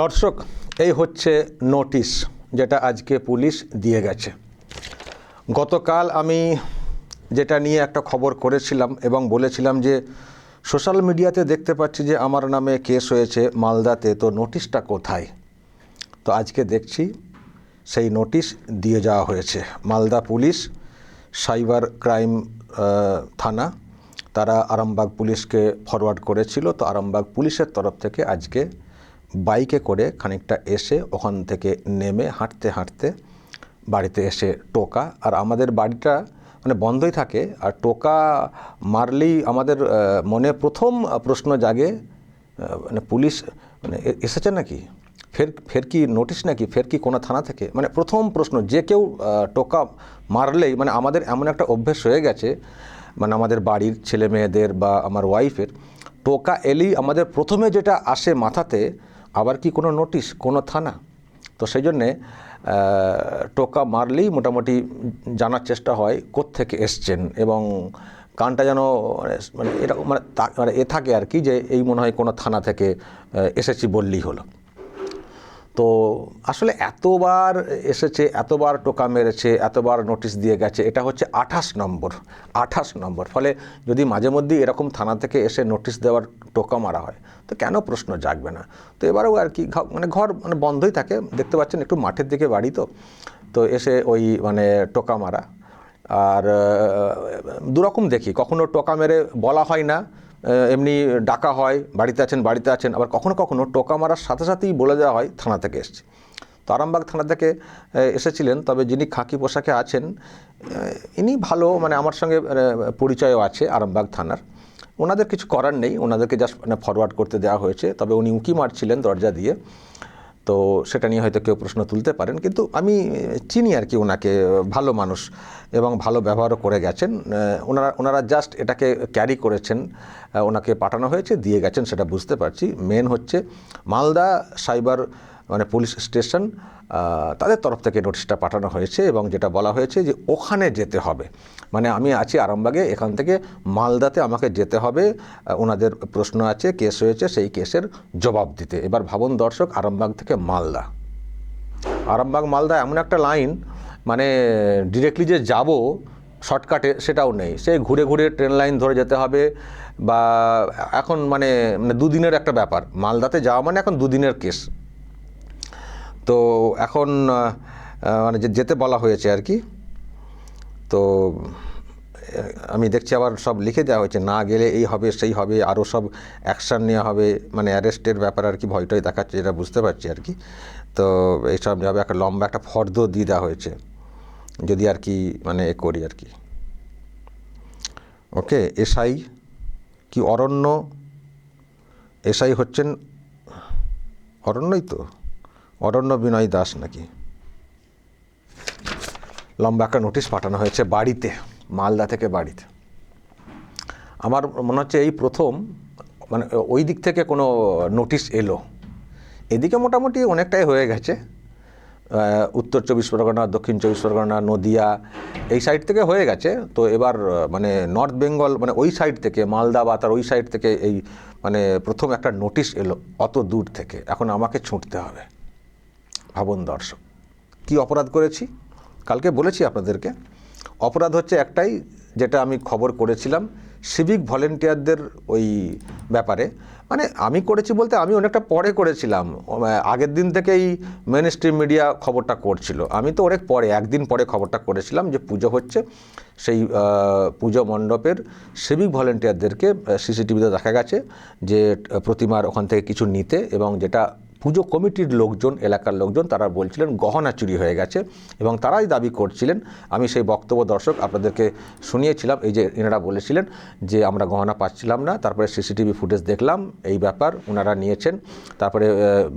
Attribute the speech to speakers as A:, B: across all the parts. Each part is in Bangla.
A: দর্শক, এই হচ্ছে নোটিশ যেটা আজকে পুলিশ দিয়ে গেছে। গতকাল আমি যেটা নিয়ে একটা খবর করেছিলাম এবং বলেছিলাম যে, সোশ্যাল মিডিয়াতে দেখতে পাচ্ছি যে আমার নামে কেস হয়েছে মালদাতে, তো নোটিশটা কোথায়? তো আজকে দেখছি সেই নোটিশ দিয়ে যাওয়া হয়েছে। মালদা পুলিশ, সাইবার ক্রাইম থানা, তারা আরামবাগ পুলিশকে ফরওয়ার্ড করেছিল। তো আরামবাগ পুলিশের তরফ থেকে আজকে বাইকে করে খানিকটা এসে ওখান থেকে নেমে হাঁটতে হাঁটতে বাড়িতে এসে টোকা। আর আমাদের বাড়িটা মানে বন্ধই থাকে। আর টোকা মারলেই আমাদের মনে প্রথম প্রশ্ন জাগে মানে পুলিশ মানে এসেছে নাকি? ফের ফের কি নোটিশ নাকি? ফের কি কোনো থানা থেকে? মানে প্রথম প্রশ্ন, যে কেউ টোকা মারলেই মানে আমাদের এমন একটা অভ্যেস হয়ে গেছে মানে আমাদের বাড়ির ছেলে মেয়েদের বা আমার ওয়াইফের টোকা এলেই আমাদের প্রথমে যেটা আসে মাথাতে আবার কি কোনো নোটিশ, কোনো থানা? তো সেই জন্যে টোকা মারলেই মোটামুটি জানার চেষ্টা হয় কোত্থেকে এসছেন এবং কানটা যেন মানে মানে এরকম মানে তা- মানে এ থাকে আর কি যে এই মনে হয় কোনো থানা থেকে এসেছি বললেই হলো। তো আসলে এতবার এসেছে, এতবার টোকা মেরেছে, এতবার নোটিশ দিয়ে গেছে, এটা হচ্ছে আঠাশ নম্বর আঠাশ নম্বর। ফলে যদি মাঝে মধ্যেই এরকম থানা থেকে এসে নোটিশ দেওয়ার টোকা মারা হয়, তো কেন প্রশ্ন জাগবে না? তো এবারেও আর কি মানে ঘর মানে বন্ধই থাকে, দেখতে পাচ্ছেন একটু মাঠের দিকে বাড়ি তো তো এসে ওই মানে টোকা মারা। আর দুরকম দেখি, কখনো টোকা মেরে বলা হয় না এমনি ডাকা হয়, বাড়িতে আছেন বাড়িতে আছেন, আবার কখনো কখনো টোকা মারার সাথে সাথেই বলে দেওয়া হয়, থানা থেকে এসছে। তো আরামবাগ থানা থেকে এসেছিলেন, তবে যিনি খাকি পোশাকে আছেন ইনি ভালো মানে আমার সঙ্গে পরিচয়ও আছে আরামবাগ থানার। ওনাদের কিছু করার নেই, ওনাদেরকে জাস্ট মানে ফরওয়ার্ড করতে দেওয়া হয়েছে, তবে উনি উঁকি মারছিলেন দরজা দিয়ে। তো সেটা নিয়ে হয়তো কেউ প্রশ্ন তুলতে পারেন। কিন্তু আমি চিনি আর কি ওনাকে ভালো মানুষ এবং ভালো ব্যবহারও করে গেছেন। ওনারা ওনারা জাস্ট এটাকে ক্যারি করেছেন ওনাকে পাঠানো হয়েছে, দিয়ে গেছেন, সেটা বুঝতে পারছি। মেন হচ্ছে মালদা সাইবার মানে পুলিশ স্টেশন তাদের তরফ থেকে নোটিশটা পাঠানো হয়েছে এবং যেটা বলা হয়েছে যে ওখানে যেতে হবে। মানে আমি আছি আরামবাগে, এখান থেকে মালদাতে আমাকে যেতে হবে। ওনাদের প্রশ্ন আছে, কেস হয়েছে, সেই কেসের জবাব দিতে। এবার ভাবুন দর্শক, আরামবাগ থেকে মালদা। আরামবাগ, মালদা এমন একটা লাইন মানে ডিরেক্টলি যে যাব, শর্টকাটে সেটাও নেই। সে ঘুরে ঘুরে ট্রেন লাইন ধরে যেতে হবে বা এখন মানে মানে দুদিনের একটা ব্যাপার। মালদাতে যাওয়া মানে এখন দুদিনের কেস। তো এখন মানে যেতে বলা হয়েছে আর কি। তো আমি দেখছি আবার সব লিখে দেওয়া হয়েছে, না গেলে এই হবে, সেই হবে আরও সব অ্যাকশান নেওয়া হবে মানে অ্যারেস্টের ব্যাপার আর কি, ভয়টাই দেখাচ্ছে, যেটা বুঝতে পারছি আর কি। তো এইসব যাবে একটা লম্বা একটা ফর্দ দিয়ে দেওয়া হয়েছে, যদি আর কি মানে এ করি আর কি। ওকে, এসআই কি অরণ্য? এসআই হচ্ছেন অরণ্যই তো? অরণ্য বিনয় দাস নাকি? লম্বা একটা নোটিশ পাঠানো হয়েছে বাড়িতে, মালদা থেকে বাড়িতে। আমার মনে হচ্ছে এই প্রথম মানে ওই দিক থেকে কোনো নোটিশ এলো। এদিকে মোটামুটি অনেকটাই হয়ে গেছে। উত্তর চব্বিশ পরগনা, দক্ষিণ চব্বিশ পরগনা, নদিয়া, এই সাইড থেকে হয়ে গেছে। তো এবার মানে নর্থ বেঙ্গল মানে ওই সাইড থেকে, মালদা বা তার ওই সাইড থেকে এই মানে প্রথম একটা নোটিশ এলো অত দূর থেকে। এখন আমাকে ছুটতে হবে। ভাবুন দর্শক। কি অপরাধ করেছি? কালকে বলেছি আপনাদেরকে। অপরাধ হচ্ছে একটাই, যেটা আমি খবর করেছিলাম সিভিক ভলেন্টিয়ারদের ওই ব্যাপারে। মানে আমি করেছি বলতে আমি অনেকটা পরে করেছিলাম। আগের দিন থেকেই মেন স্ট্রিম মিডিয়া খবরটা করছিল। আমি তো অনেক পরে, একদিন পরে খবরটা করেছিলাম যে পুজো হচ্ছে। সেই পুজো মণ্ডপের সিভিক ভলেন্টিয়ারদেরকে সিসিটিভিতে দেখা গেছে যে প্রতিমার ওখান থেকে কিছু নিতে এবং যেটা পুজো কমিটির লোকজন, এলাকার লোকজন, তারা বলছিলেন, গহনা চুরি হয়ে গেছে এবং তারাই দাবি করছিলেন। আমি সেই বক্তব্য দর্শক আপনাদেরকে শুনিয়েছিলাম, এই যে এনারা বলেছিলেন যে আমরা গহনা পাচ্ছিলাম না, তারপরে সিসিটিভি ফুটেজ দেখলাম, এই ব্যাপার ওনারা নিয়েছেন। তারপরে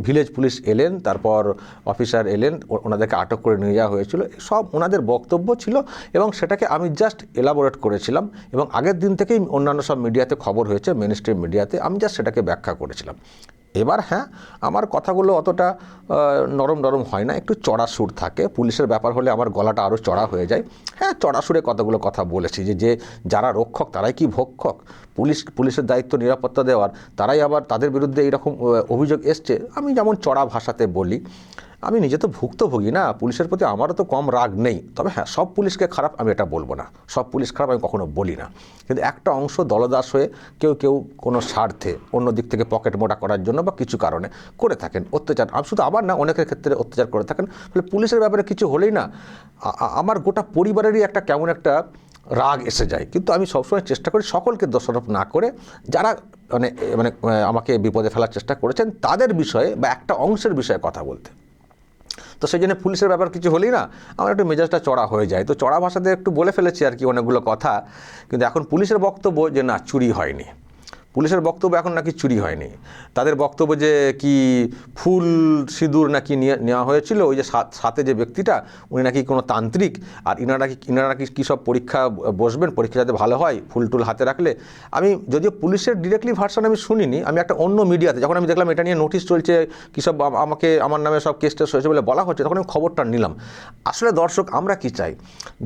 A: ভিলেজ পুলিশ এলেন, তারপর অফিসার এলেন ওনাদেরকে আটক করে নিয়ে যাওয়া হয়েছিল। সব ওনাদের বক্তব্য ছিল এবং সেটাকে আমি জাস্ট এলাবোরেট করেছিলাম এবং আগের দিন থেকেই অন্যান্য সব মিডিয়াতে খবর হয়েছে মেন মিডিয়াতে, আমি জাস্ট সেটাকে ব্যাখ্যা করেছিলাম। এবার হ্যাঁ আমার কথাগুলো অতটা নরম নরম হয় না, একটু চড়া সুর থাকে। পুলিশের ব্যাপার হলে আমার গলাটা আরও চড়া হয়ে যায়। হ্যাঁ চড়া সুরে কতগুলো কথা বলেছি যে যে যারা রক্ষক তারাই কি ভক্ষক? পুলিশ, পুলিশের দায়িত্ব নিরাপত্তা দেওয়ার, তারাই আবার তাদের বিরুদ্ধে এইরকম অভিযোগ এসছে। আমি যেমন চড়া ভাষাতে বলি আমি নিজে তো ভুক্তভোগী না, পুলিশের প্রতি আমারও তো কম রাগ নেই। তবে হ্যাঁ সব পুলিশকে খারাপ আমি এটা বলব না। সব পুলিশ খারাপ আমি কখনো বলি না। কিন্তু একটা অংশ দলদাস হয়ে কেউ কেউ কোনো স্বার্থে অন্য দিক থেকে পকেট মোটা করার জন্য বা কিছু কারণে করে থাকেন। অত্যাচার, আমি শুধু আবার না, অনেকের ক্ষেত্রে অত্যাচার করে থাকেন। ফলে পুলিশের ব্যাপারে কিছু হলেই না আমার গোটা পরিবারেরই একটা কেমন একটা রাগ এসে যায়। কিন্তু আমি সবসময় চেষ্টা করি সকলকে দোষারোপ না করে যারা মানে মানে আমাকে বিপদে ফেলার চেষ্টা করেছেন, তাদের বিষয়ে বা একটা অংশের বিষয়ে কথা বলতে। তো সেই জন্য পুলিশের ব্যাপার কিছু হলেই না আমার একটু মেজাজটা চড়া হয়ে যায়। তো চড়া ভাষাতে একটু বলে ফেলেছি আর কি অনেকগুলো কথা। কিন্তু এখন পুলিশের বক্তব্য যে না, চুরি হয়নি। পুলিশের বক্তব্য এখন নাকি চুরি হয়নি। তাদের বক্তব্য যে কি ফুল সিঁদুর নাকি নিয়ে, নেওয়া হয়েছিল, ওই যে সাথে যে ব্যক্তিটা, উনি নাকি কোনো তান্ত্রিক, আর ইনারা কি ইনারা নাকি কী সব পরীক্ষা বসবেন, পরীক্ষা যাতে ভালো হয়, ফুল টুল হাতে রাখলে। আমি যদিও পুলিশের ডিরেক্টলি ভার্সন আমি শুনিনি, আমি একটা অন্য মিডিয়াতে, যখন আমি দেখলাম এটা নিয়ে নোটিশ চলছে, কী সব আমাকে, আমার নামে সব কেস টেস হয়েছে বলে বলা হচ্ছে, তখন আমি খবরটা নিলাম। আসলে দর্শক, আমরা কি চাই?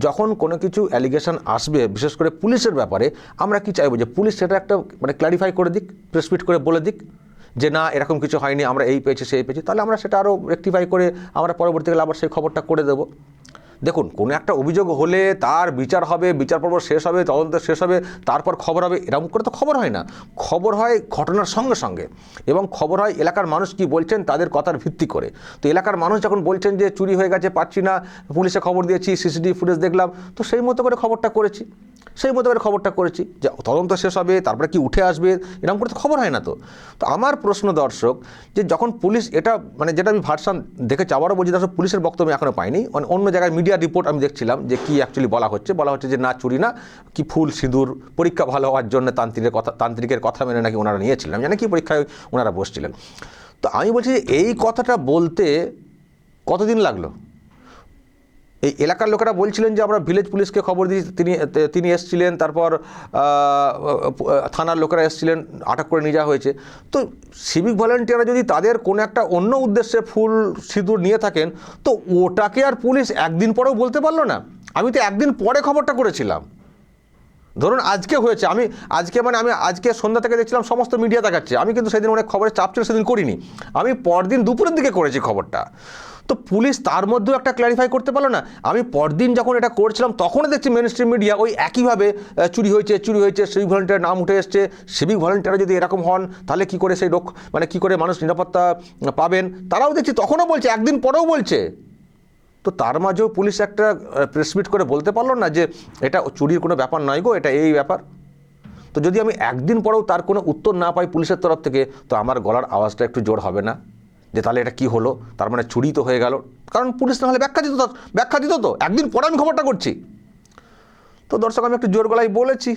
A: যখন কোনো কিছু অ্যালিগেশন আসবে, বিশেষ করে পুলিশের ব্যাপারে, আমরা কি চাইব যে পুলিশ সেটা একটা মানে ক্ল্যারিফাই করে দিক প্রেসমিট করে বলে দিক যে না, এরকম কিছু হয়নি, আমরা এই পেয়েছি, সেই পেয়েছি, তাহলে আমরা সেটা আরও রেক্টিফাই করে আমরা পরবর্তীকালে আবার সেই খবরটা করে দেবো। দেখুন, কোনো একটা অভিযোগ হলে তার বিচার হবে, বিচার পর্ব শেষ হবে, তদন্ত শেষ হবে, তারপর খবর হবে, এরকম করে তো খবর হয় না। খবর হয় ঘটনার সঙ্গে সঙ্গে। এবং খবর হয় এলাকার মানুষ কি বলছেন, তাদের কথার ভিত্তি করে। তো এলাকার মানুষ যখন বলছেন যে চুরি হয়ে গেছে, পাচ্ছি না, পুলিশে খবর দিয়েছি, সিসিটিভি ফুটেজ দেখলাম, তো সেই মতো করে খবরটা করেছি। সেই মতো করে খবরটা করেছি যে তদন্ত শেষ হবে, তারপরে কি উঠে আসবে, এরকম করে তো খবর হয় না তো। তো আমার প্রশ্ন দর্শক, যে যখন পুলিশ এটা মানে যেটা আমি ভার্সান দেখেছি, আবারও বলছি দর্শক, পুলিশের বক্তব্য এখনও পাইনি মানে অন্য জায়গায় মিডিয়া রিপোর্ট আমি দেখছিলাম যে কি অ্যাকচুয়ালি বলা হচ্ছে। বলা হচ্ছে যে না, চুরি না, কি ফুল, সিঁদুর, পরীক্ষা ভালো হওয়ার জন্য তান্ত্রিকের কথা তান্ত্রিকের কথা মেনে নাকি ওনারা নিয়েছিলেন? জানি কি পরীক্ষায় ওনারা বসছিলেন। তো আমি বলছি যে এই কথাটা বলতে কতদিন লাগল? এই এলাকার লোকেরা বলছিলেন যে আমরা ভিলেজ পুলিশকে খবর দিই, তিনি তিনি এসছিলেন, তারপর থানার লোকেরা এসছিলেন, আটক করে নিয়ে যাওয়া হয়েছে। তো সিভিক ভলেন্টিয়াররা যদি তাদের কোনো একটা অন্য উদ্দেশ্যে ফুল সিঁদুর নিয়ে থাকেন, তো ওটাকে আর পুলিশ একদিন পরেও বলতে পারল না। আমি তো একদিন পরে খবরটা করেছিলাম। ধরুন আজকে হয়েছে, আমি আজকে মানে আমি আজকে সন্ধ্যা থেকে দেখছিলাম সমস্ত মিডিয়া দেখাচ্ছে। আমি কিন্তু সেদিন অনেক খবরের চাপ ছিল, সেদিন করিনি। আমি পরদিন দুপুরের দিকে করেছি খবরটা। তো পুলিশ তার মধ্যেও একটা ক্ল্যারিফাই করতে পারল না। আমি পরদিন যখন এটা করছিলাম, তখনও দেখছি মেন স্ট্রিম মিডিয়া ওই একইভাবে চুরি হয়েছে চুরি হয়েছে সিভিক ভলেন্টিয়ার নাম উঠে এসছে। সিভিক ভলেন্টিয়ার যদি এরকম হন, তাহলে কি করে সেই রোগ মানে কি করে মানুষ নিরাপত্তা পাবেন? তারাও দেখছি তখনও বলছে, একদিন পরেও বলছে। তো তার মাঝেও পুলিশ একটা প্রেসমিট করে বলতে পারল না যে, এটা চুরির কোনো ব্যাপার নয় গো, এটা এই ব্যাপার। তো যদি আমি একদিন পরেও তার কোনো উত্তর না পাই পুলিশের তরফ থেকে, তো আমার গলার আওয়াজটা একটু জোর হবে না। যে তাহলে এটা কি হলো? তার মানে চুরি তো হয়ে গেল। কারণ পুলিশ না হলে ব্যাখ্যা দিত ব্যাখ্যা দিত তো। একদিন পরে আমি খবরটা করছি। তো দর্শক, আমি একটু জোর গলায় বলেছি।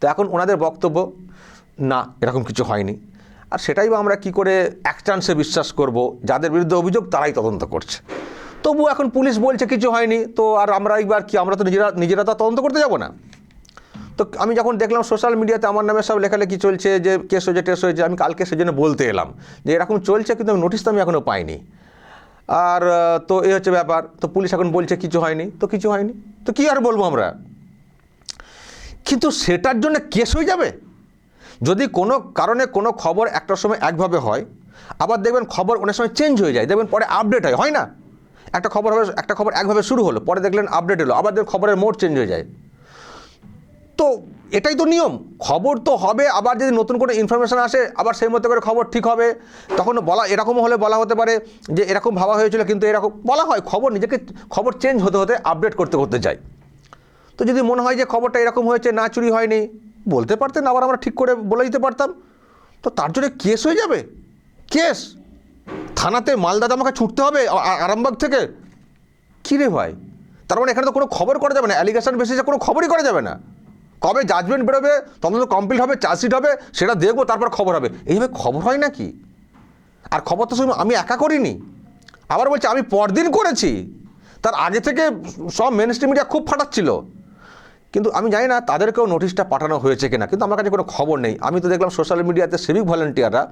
A: তো এখন ওনাদের বক্তব্য, না, এরকম কিছু হয়নি। আর সেটাই বা আমরা কি করে এক চান্সে বিশ্বাস করব? যাদের বিরুদ্ধে অভিযোগ, তারাই তদন্ত করছে। তবু এখন পুলিশ বলছে কিছু হয়নি। তো আর আমরা এইবার কি, আমরা তো নিজেরা নিজেরা তো তদন্ত করতে যাব না? তো আমি যখন দেখলাম সোশ্যাল মিডিয়াতে আমার নামে সব লেখালেখি চলছে যে কেস হয়েছে টেস হয়েছে, আমি কালকে সেজন্য বলতে এলাম যে এরকম চলছে কিন্তু আমি নোটিশ তো আমি এখনও পাইনি। আর তো এই হচ্ছে ব্যাপার, তো পুলিশ এখন বলছে কিছু হয়নি, তো কিছু হয়নি, তো কি আর বলব আমরা? কিন্তু সেটার জন্য কেস হয়ে যাবে? যদি কোনো কারণে কোনো খবর একটা সময় একভাবে হয়, আবার দেখবেন খবর অনেক সময় চেঞ্জ হয়ে যায়, দেখবেন পরে আপডেট হয় হয় না? একটা খবর হবে, একটা খবর একভাবে শুরু হলো, পরে দেখলেন আপডেট হলো আবার দেখবেন খবরের মোড চেঞ্জ হয়ে যায়। তো এটাই তো নিয়ম। খবর তো হবে, আবার যদি নতুন কোনো ইনফরমেশান আসে, আবার সেই মতো করে খবর ঠিক হবে। তখন বলা এরকমও হলে বলা হতে পারে যে এরকম ভাবা হয়েছিল, কিন্তু এরকম, বলা হয় খবর নিজেকে, খবর চেঞ্জ হতে হতে আপডেট করতে করতে যায়। তো যদি মনে হয় যে খবরটা এরকম হয়েছে, না চুরি হয়নি, বলতে পারতেন, আবার আমরা ঠিক করে বলে দিতে পারতাম। তো তার জন্য কেস হয়ে যাবে। কেস! থানাতে মালদাতে আমাকে ছুটতে হবে আরামবাগ থেকে। কী রে ভাই? তার মানে এখানে তো কোনো খবর করা যাবে না অ্যালিগেশন বেসিসে কোনো খবরই করা যাবে না। কবে জাজমেন্ট বেরোবে তদন্ত কমপ্লিট হবে চার্জশিট হবে, সেটা দেখব, তারপর খবর হবে। এইভাবে খবর হয় নাকি? আর খবর তো আমি একা করিনি। আবার বলছি, আমি পরদিন করেছি। তার আগে থেকে সব মেন স্ট্রিম মিডিয়া খুব ফাটাচ্ছিল। কিন্তু আমি জানি না তাদেরকেও নোটিশটা পাঠানো হয়েছে কিনা, কিন্তু আমার কাছে কোনো খবর নেই। আমি তো দেখলাম সোশ্যাল মিডিয়াতে সিভিক ভলেন্টিয়াররা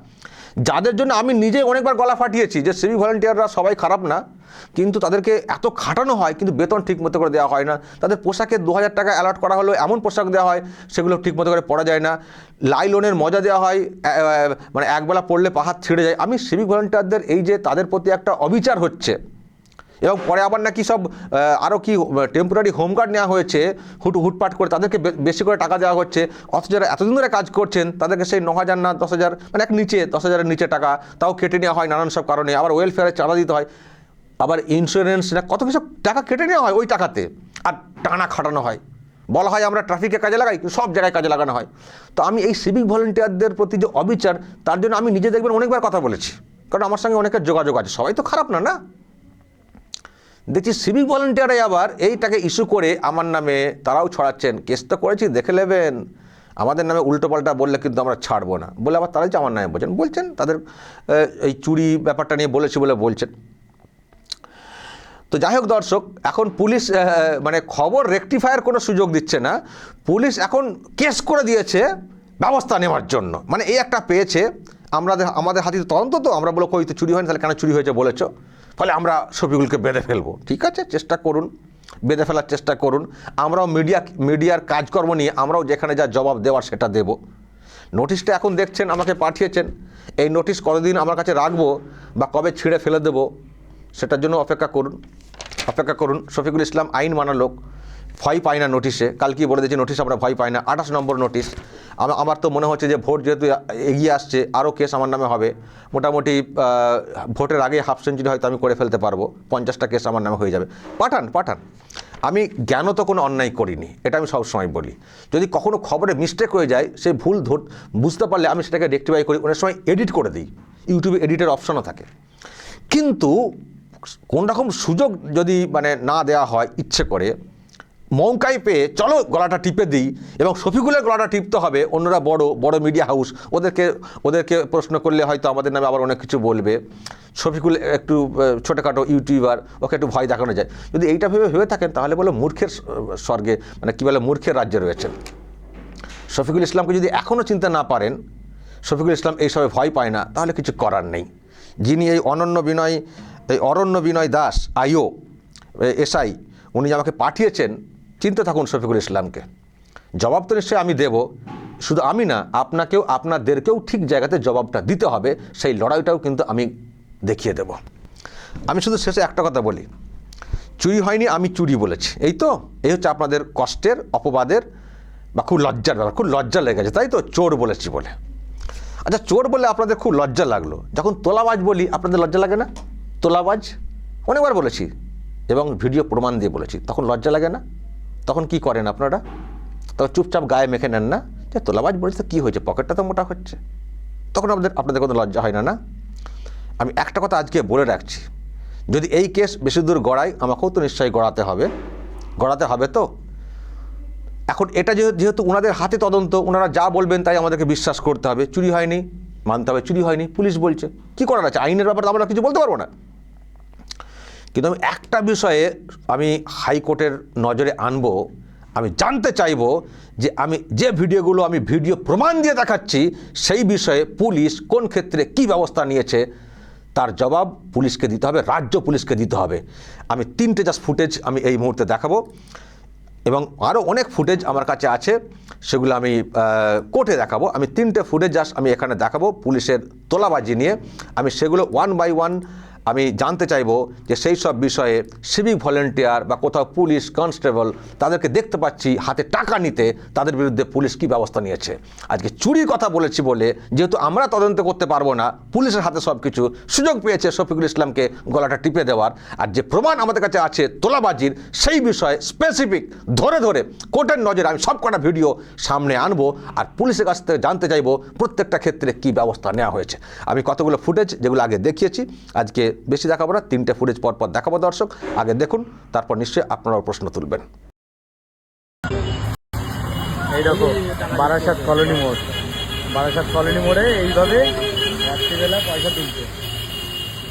A: যাদের জন্য আমি নিজে অনেকবার গলা ফাটিয়েছি যে সিভিক ভলেন্টিয়াররা সবাই খারাপ না, কিন্তু তাদেরকে এত খাটানো হয়, কিন্তু বেতন ঠিক মতো করে দেওয়া হয় না। তাদের পোশাকে দু হাজার টাকা অ্যালার্ট করা হলো এমন পোশাক দেওয়া হয়, সেগুলো ঠিক মতো করে পরা যায় না। লাইলনের মজা দেওয়া হয় মানে একবেলা পড়লে পাহাড় ছিঁড়ে যায়। আমি সিভিক ভলেন্টিয়ারদের এই যে তাদের প্রতি একটা অবিচার হচ্ছে এবং পরে আবার নাকি সব আরও কি টেম্পোরারি হোমগার্ড নেওয়া হয়েছে, হুট, হুটপাট করে তাদেরকে বেশি করে টাকা দেওয়া হচ্ছে। অথচ যারা এতদিন ধরে কাজ করছেন, তাদেরকে সেই ন হাজার না দশ হাজার মানে এক নিচে দশ হাজারের নিচে টাকা, তাও কেটে নেওয়া হয় নানান সব কারণে। আবার ওয়েলফেয়ারে চাঁদা দিতে হয়। আবার ইন্স্যুরেন্স না, কত কিছু টাকা কেটে নেওয়া হয় ওই টাকাতে। আর টানা খাটানো হয়। বলা হয় আমরা ট্রাফিকে কাজে লাগাই, সব জায়গায় কাজে লাগানো হয়। তো আমি এই সিভিক ভলেন্টিয়ারদের প্রতি যে অবিচার, তার জন্য আমি নিজে দেখবেন অনেকবার কথা বলেছি। কারণ আমার সঙ্গে অনেকের যোগাযোগ আছে। সবাই তো খারাপ না না? দেখছি সিভিক ভলেন্টিয়ারাই আবার এইটাকে ইস্যু করে আমার নামে তারাও ছড়াচ্ছেন। কেস তো করেছি, দেখে নেবেন। আমাদের নামে উল্টোপাল্টা বললে কিন্তু আমরা ছাড়বো না। বলে আবার তারাই আমার নামে বলছেন বলছেন তাদের এই চুরি ব্যাপারটা নিয়ে বলেছি বলে বলছেন। তো যাই হোক দর্শক, এখন পুলিশ মানে খবর রেকটিফায়ার কোনো সুযোগ দিচ্ছে না। পুলিশ এখন কেস করে দিয়েছে ব্যবস্থা নেওয়ার জন্য। মানে এই একটা পেয়েছে। আমাদের আমাদের হাতে তদন্ত তো, আমরা বলো কই তো চুরি হয়নি, তাহলে কেন চুরি হয়েছে বলেছ? ফলে আমরা ছবিগুলোকে বেঁধে ফেলব। ঠিক আছে? চেষ্টা করুন। বেঁধে ফেলার চেষ্টা করুন। আমরাও মিডিয়া, মিডিয়ার কাজকর্ম নিয়ে আমরাও যেখানে যা জবাব দেওয়ার সেটা দেব। নোটিশটা এখন দেখছেন, আমাকে পাঠিয়েছেন। এই নোটিশ কতদিন আমার কাছে রাখব বা কবে ছিঁড়ে ফেলে দেব, সেটার জন্য অপেক্ষা করুন। অপেক্ষা করুন, শফিকুল ইসলাম আইন মানা লোক। ভয় পায় না নোটিশে। কালকে বলে দিয়েছি, নোটিশ আমরা ভয় পাই না। আঠাশ নম্বর নোটিশ। আমার তো মনে হচ্ছে যে ভোট যেহেতু এগিয়ে আসছে, আরও কেস আমার নামে হবে। মোটামুটি ভোটের আগে হাফ সেঞ্চুরি হয়তো আমি করে ফেলতে পারব। পঞ্চাশটা কেস আমার নামে হয়ে যাবে। পাঠান পাঠান। আমি জ্ঞান তো কোনো অন্যায় করিনি। এটা আমি সবসময় বলি। যদি কখনো খবরে মিস্টেক হয়ে যায় সেই ভুল ধর, বুঝতে পারলে আমি সেটাকে রেক্টিফাই করি। অনেক সময় এডিট করে দিই। ইউটিউবে এডিটের অপশনও থাকে। কিন্তু কোন রকম সুযোগ যদি মানে না দেওয়া হয়, ইচ্ছে করে মৌকাই পেয়ে চলো গলাটা টিপে দিই এবং শফিকুলের গলাটা টিপতে হবে অন্যরা বড় বড় মিডিয়া হাউস ওদেরকে ওদেরকে প্রশ্ন করলে হয়তো আমাদের নামে আবার অনেক কিছু বলবে। শফিকুল একটু ছোটোখাটো ইউটিউবার, ওকে একটু ভয় দেখানো যায়। যদি এইটা ভেবে ভেবে থাকেন, তাহলে বলো মূর্খের স্বর্গে মানে কী বলে মূর্খের রাজ্যে রয়েছেন। শফিকুল ইসলামকে যদি এখনও চিনতে না পারেন, শফিকুল ইসলাম এইসবে ভয় পায় না, তাহলে কিছু করার নেই। যিনি এই অনন্য বিনয়, এই অরণ্য বিনয় দাস, আইও এসআই, উনি আমাকে পাঠিয়েছেন চিনতে থাকুন শফিকুল ইসলামকে। জবাব তো নিশ্চয়ই আমি দেব। শুধু আমি না, আপনাকেও, আপনাদেরকেও ঠিক জায়গাতে জবাবটা দিতে হবে। সেই লড়াইটাও কিন্তু আমি দেখিয়ে দেব। আমি শুধু শেষে একটা কথা বলি। চুরি হয়নি, আমি চুরি বলেছি। এই তো, এই হচ্ছে আপনাদের কষ্টের, অপবাদের, বা খুব লজ্জার ব্যাপার, খুব লজ্জা লেগেছে তাই তো? চোর বলেছি বলে। আচ্ছা চোর বলে আপনাদের খুব লজ্জা লাগল। যখন তোলাবাজ বলি, আপনাদের লজ্জা লাগে না? তোলাবাজ? অনেকবার বলেছি, এবং ভিডিও প্রমাণ দিয়ে বলেছি, তখন লজ্জা লাগে না? তখন কি করেন আপনারা? তখন চুপচাপ গায়ে মেখে নেন না? যে তোলাবাজ বলেছে, কী হয়েছে? পকেটটা তো মোটা হচ্ছে। তখন আপনাদের আপনাদের কোনো লজ্জা হয় না না? আমি একটা কথা আজকে বলে রাখছি। যদি এই কেস বেশি দূর গড়ায় আমাকেও তো নিশ্চয়ই গড়াতে হবে। গড়াতে হবে তো? এখন এটা যেহেতু ওনাদের হাতে তদন্ত ওনারা যা বলবেন তাই আমাদেরকে বিশ্বাস করতে হবে। চুরি হয়নি, মানতে হবে। চুরি হয়নি, পুলিশ বলছে। কি করার আছে? আইনের ব্যাপারে আমরা কিছু বলতে পারব না। কিন্তু আমি একটা বিষয়ে আমি হাইকোর্টের নজরে আনব, আমি জানতে চাইব যে আমি যে ভিডিওগুলো আমি ভিডিও প্রমাণ দিয়ে দেখাচ্ছি, সেই বিষয়ে পুলিশ কোন ক্ষেত্রে কি ব্যবস্থা নিয়েছে, তার জবাব পুলিশকে দিতে হবে, রাজ্য পুলিশকে দিতে হবে। আমি তিনটে জাস্ট ফুটেজ আমি এই মুহূর্তে দেখাবো এবং আরও অনেক ফুটেজ আমার কাছে আছে, সেগুলো আমি কোর্টে দেখাবো। আমি তিনটে ফুটেজ জাস্ট আমি এখানে দেখাবো পুলিশের তোলাবাজি নিয়ে। আমি সেগুলো ওয়ান বাই ওয়ান আমি জানতে চাইব যে সেই সব বিষয়ে সিভিক ভলেন্টিয়ার বা কোথাও পুলিশ কনস্টেবল তাদেরকে দেখতে পাচ্ছি হাতে টাকা নিতে, তাদের বিরুদ্ধে পুলিশ কী ব্যবস্থা নিয়েছে? আজকে চুরির কথা বলেছি বলে যেহেতু আমরা তদন্ত করতে পারব না, পুলিশের হাতে সব কিছু সুযোগ পেয়েছে শফিকুল ইসলামকে গলাটা টিপে দেওয়ার। আর যে প্রমাণ আমাদের কাছে আছে তোলাবাজির, সেই বিষয়ে স্পেসিফিক ধরে ধরে কোর্টের নজরে আমি সব কটা ভিডিও সামনে আনব আর পুলিশের কাছ থেকে জানতে চাইব প্রত্যেকটা ক্ষেত্রে কী ব্যবস্থা নেওয়া হয়েছে। আমি কতগুলো ফুটেজ যেগুলো আগে দেখিয়েছি, আজকে বেশি দেখাবো না তিনটে ফুটেজ পর পর দেখাবো দর্শক। আগে দেখুন তারপর নিশ্চয়ই আপনারাও প্রশ্ন তুলবেন।
B: এই দেখো বারাসাত কলোনি মোড়। বারাসাত কলোনি মোড়ে এইভাবে রাত্রিবেলা পয়সা তুলছে।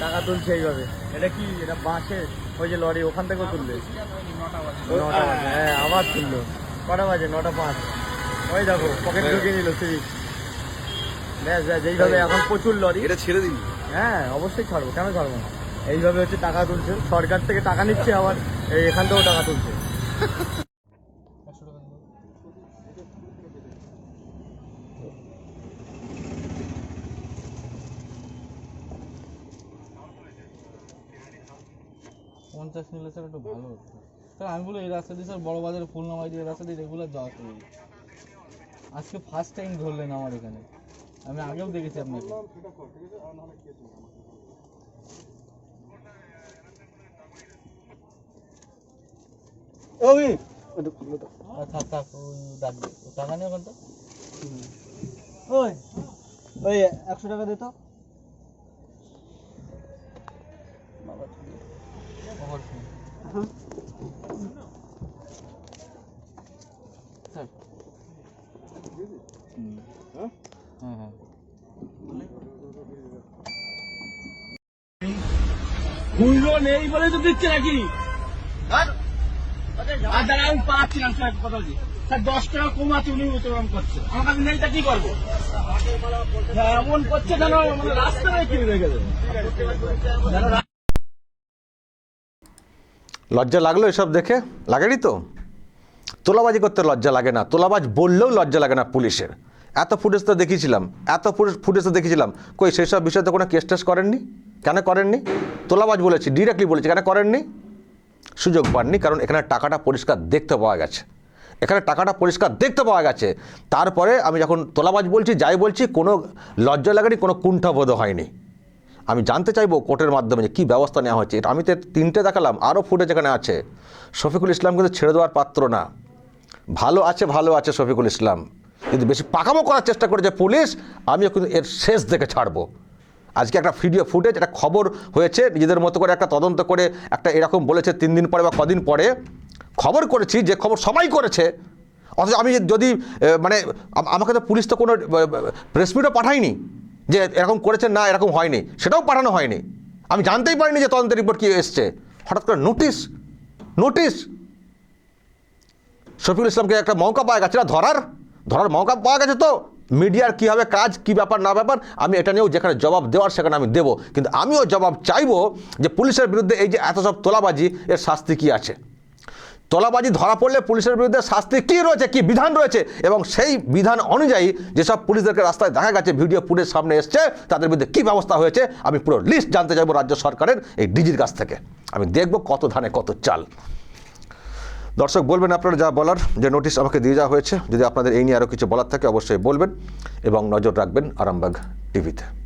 B: টাকা তুলছে এইভাবে। এটা কি? এটা বাসে ওই যে লরি ওখান থেকেও তুলবে? নটা বাজে। হ্যাঁ আবার তুললো। কটা বাজে? নটা পাঁচ। ওই দেখো পকেট ঢুকিয়ে নিল সিভিক ব্যাস ব্যাস এইভাবে এখন প্রচুর লরি।
C: এটা ছেড়ে দিন।
B: হ্যাঁ অবশ্যই ছাড়বো। কেন ছাড়বো না? এইভাবে হচ্ছে টাকা তুলছে। সরকার থেকে টাকা নিচ্ছে আবার, এই এখান থেকেও টাকা তুলছে।
D: পঞ্চাশ নিলে স্যার একটু ভালো হতো। স্যার, আমি বলি, এই রাস্তা দিয়ে স্যার বড় বাজারে ফুল নামাই দিয়ে রাস্তা দিয়ে রেগুলার যাওয়া শুরু আজকে ফার্স্ট টাইম ধরলেন আমার এখানে। আমি আগেও দেখেছি আপনাকে। থাক থাক ওই ডাকবে। ও টাকা নেই ওখানটা
E: ওই ওই একশো টাকা দে তো
D: খবর শুন স্যার হুম। হ্যাঁ হ্যাঁ
E: মূল্য নেই বলে তো দিচ্ছে নাকি? আর আমি পাচ্ছি না স্যার কথা বলছি। স্যার দশ টাকা কমাচ্ছে উনি উত্তোলন করছে। আমার কাছে নেই তা কি করব? এমন করছে কেন মানে
A: লজ্জা লাগল এসব দেখে? লাগেনি তো? তোলাবাজি করতে লজ্জা লাগে না। তোলাবাজ বললেও লজ্জা লাগে না পুলিশের। এত ফুটেজ তো দেখিয়েছিলাম এত ফুটেজ তো দেখিয়েছিলাম কই সেসব বিষয়ে তো কোনো কেস টেস করেননি? কেন করেননি? তোলাবাজ বলেছি ডিরেক্টলি বলেছি, কেন করেননি? সুযোগ পাননি, কারণ এখানে টাকাটা পরিষ্কার দেখতে পাওয়া গেছে। এখানে টাকাটা পরিষ্কার দেখতে পাওয়া গেছে। তারপরে আমি যখন তোলাবাজ বলছি, যাই বলছি, কোনো লজ্জা লাগেনি, কোনো কুণ্ঠাবোধ হয়নি। আমি জানতে চাইব কোর্টের মাধ্যমে যে কী ব্যবস্থা নেওয়া হচ্ছে আমি তো তিনটে দেখালাম, আরও ফুটেজ এখানে আছে। শফিকুল ইসলাম কিন্তু ছেড়ে দেওয়ার পাত্র না। ভালো আছে ভালো আছে শফিকুল ইসলাম। কিন্তু বেশি পাকামো করার চেষ্টা করেছে পুলিশ, আমিও কিন্তু এর শেষ দেখে ছাড়বো। আজকে একটা ভিডিও ফুটেজ একটা খবর হয়েছে, নিজেদের মতো করে একটা তদন্ত করে একটা এরকম বলেছে তিন দিন পরে বা কদিন পরে। খবর করেছি, যে খবর সবাই করেছে। অথচ আমি যদি মানে আমাকে তো পুলিশ তো কোনো প্রেস মিটও পাঠায়নি যে এরকম করেছে না, এরকম হয়নি। সেটাও পাঠানো হয়নি। আমি জানতেই পারিনি যে তদন্তের রিপোর্ট কী এসছে। হঠাৎ করে নোটিশ নোটিশ শফিকুল ইসলামকে একটা মৌকা পাওয়া গেছে না ধরার ধরার মৌকা পাওয়া গেছে তো। মিডিয়ার কী হবে কাজ, কী ব্যাপার, না ব্যাপার, আমি এটা নিয়েও যেখানে জবাব দেওয়ার, সেখানে আমি দেবো। কিন্তু আমিও জবাব চাইব যে পুলিশের বিরুদ্ধে এই যে এত সব তোলাবাজি, এর শাস্তি কী আছে? তোলাবাজি ধরা পড়লে পুলিশের বিরুদ্ধে শাস্তি কী রয়েছে, কী বিধান রয়েছে? এবং সেই বিধান অনুযায়ী যেসব পুলিশদেরকে রাস্তায় দেখা গেছে, ভিডিও ফুটেজ সামনে এসছে, তাদের বিরুদ্ধে কী ব্যবস্থা হয়েছে, আমি পুরো লিস্ট জানতে চাইব রাজ্য সরকারের এই ডিজির কাছ থেকে। আমি দেখব কত ধানে কত চাল। দর্শক, বলবেন আপনারা যা বলার, যে নোটিশ আমাকে দিয়ে যাওয়া হয়েছে। যদি আপনাদের এই নিয়ে আরও কিছু বলার থাকে, অবশ্যই বলবেন এবং নজর রাখবেন আরামবাগ টিভিতে।